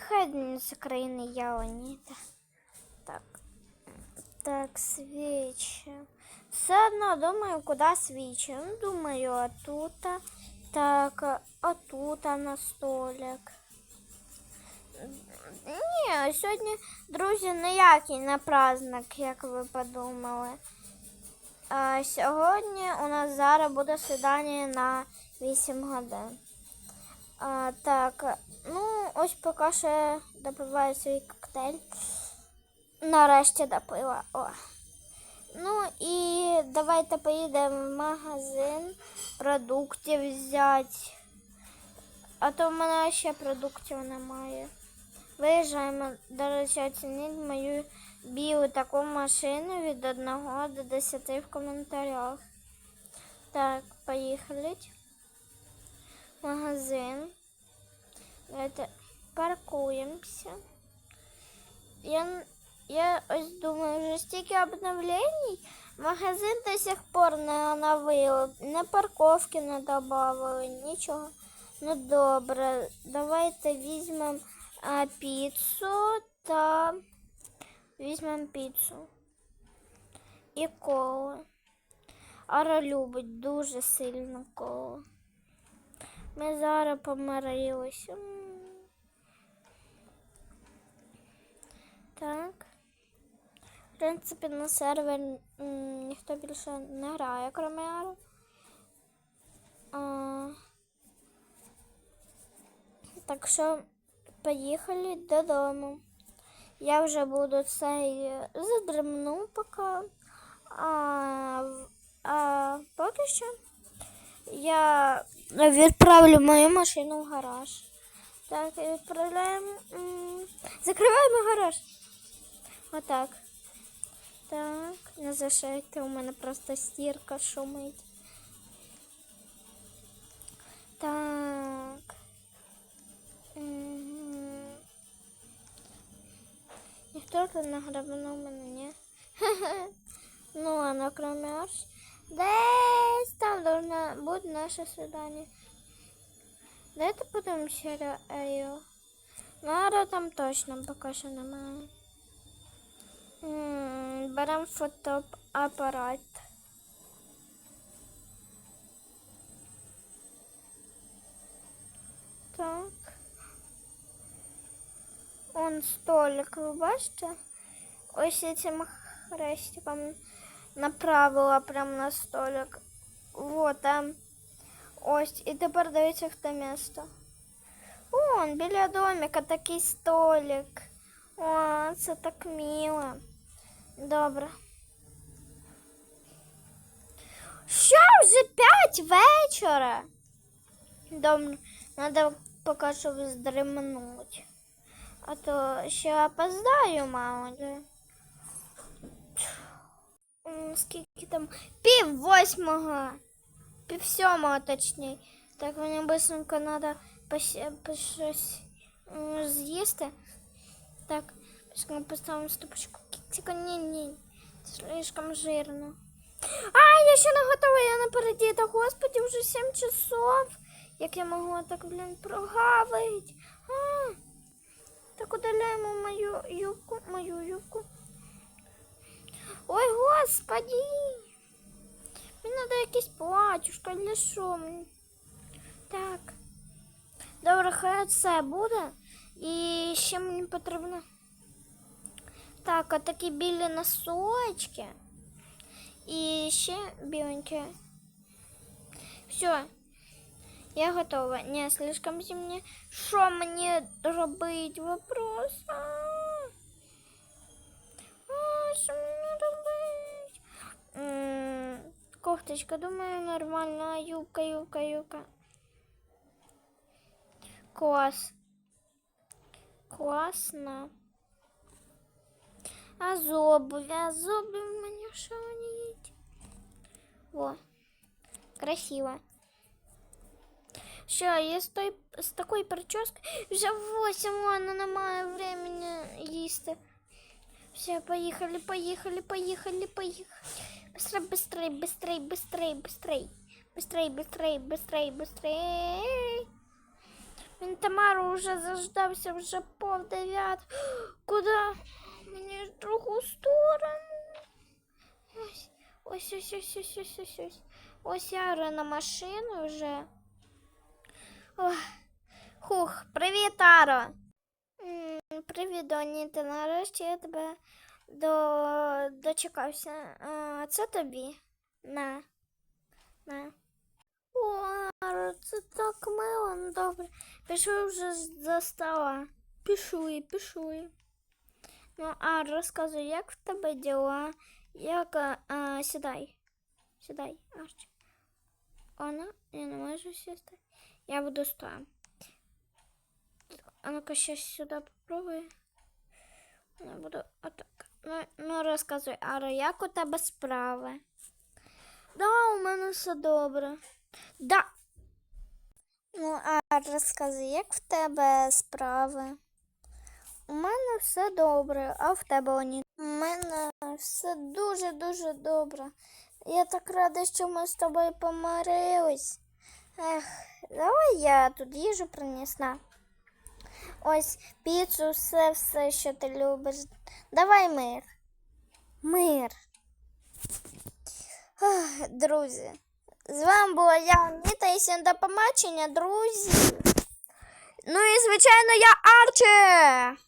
Хай він з країни Яоніта. Так. Так, свічі. Все одно думаю, куди свічі. Ну, думаю, отут. Так, отут на столик. Ні, сьогодні, друзі, ніякий не праздник, як ви подумали. А сьогодні у нас зараз буде свідання на 8 годин. А, так, ну, ось поки я допиваю свій коктейль. Нарешті допила. О. Ну і давайте поїдемо в магазин продуктів взяти. А то в мене ще продуктів немає. Виїжджаємо, до речі, оцініть мою білу таку машину від 1 до 10 в коментарях. Так, поїхали. Магазин. Давайте паркуємося. Я, я ось думаю, вже стільки обновлень. Магазин до сих пор не оновили, не парковки не додавали, нічого. Ну добре, давайте візьмемо а, піцу та візьмемо піцу. І колу. Ара любить дуже сильно колу. Ми зараз помирилися. Так. В принципі, на сервер ніхто більше не грає, крім Ари. А, так що поїхали додому. Я вже буду цей задремну поки. А, а поки що я відправлю мою машину в гараж. Так, відправляємо. Закриваємо гараж. Отак. Так, не зашейте, у мене просто стірка шумить. Так. Ніхто тут не грабанув мене, ні? Ну, ладно, кроме аж. Десь там должна бути наше свидання. Давайте подивимося серію. Нара там точно поки що немає. М, Беремо фотоапарат. Так. Он столик, ви бачите? Ось я цим хрестиком направила прямо на столик. Вот там. Ось. І тепер дивіться, хто місто. Вон, біля домика такий столик. О, це так мило. Добре. Що вже п'ять вечора? Добре, треба поки що вздремнути. А то ще опоздаю, мало ли. М, Скільки там? Пів восьмого. Пів сьомого, точніше. Так мені быстренько треба щось з'їсти. Так, поставимо стопочку кексика. Ні, ні, слишком жирно. А, я ще не готова, я напереді. Та господи, вже 7 часов. Як я могла так, блін, прогавить. А, так удаляємо мою юбку, мою юбку. Ой, господи. Мені треба якесь платюшко для що мені? Так. Добре, хай це буде. І ще мені потрібно. Так, отакі білі носочки. І ще біленькі. Все. Я готова. Не, слишком зимне. Що мені робить? Вопрос. Кофточка, думаю, нормально. А Юбка, юбка, юбка. Класс. Класно. А зуби, а зуби в мене що вони є? Во. Красиво. Що, я з, той, з такої прически вже 8, ладно, немає времени їсти. Все, поїхали, поїхали, поїхали, поїхали. Быстрей, быстрей, быстрей, быстрей, быстрей. Быстрей, быстрей, быстрей, быстрей. Він Тамару вже заждався, вже пов дев'ят. Куди? Мені в другу сторону. Ось, ось, ось, ось, ось, ось, ось, ось. Ось я вже на машину вже. Ох. Хух, привіт, Аро. М, Привіт, Доніта. Нарешті я тебе до... дочекався. А, це тобі. На. На. О, Аро, це так мило, ну добре. Пішли вже з- за стола. Пішли, пішли. Ну, а розказуй, як в тебе діла? Як а, а, сідай. Сідай, Арчі. Вона, я не можу сісти. Я буду стояти. А ну-ка ще сюди попробуй. Я буду отак. Ну, ну розказуй, Аро, як у тебе справи? Да, у мене все добре. Да. Ну, а розказуй, як в тебе справи? У мене все добре, а в тебе Оні? У мене все дуже-дуже добре. Я так рада, що ми з тобою помирились. Ех, давай я тут їжу принесла. Ось піцу, все, все, що ти любиш. Давай мир. Мир. Ах, друзі. З вами була я, Аніта, і всім до побачення, друзі. Ну і, звичайно, я Арчі.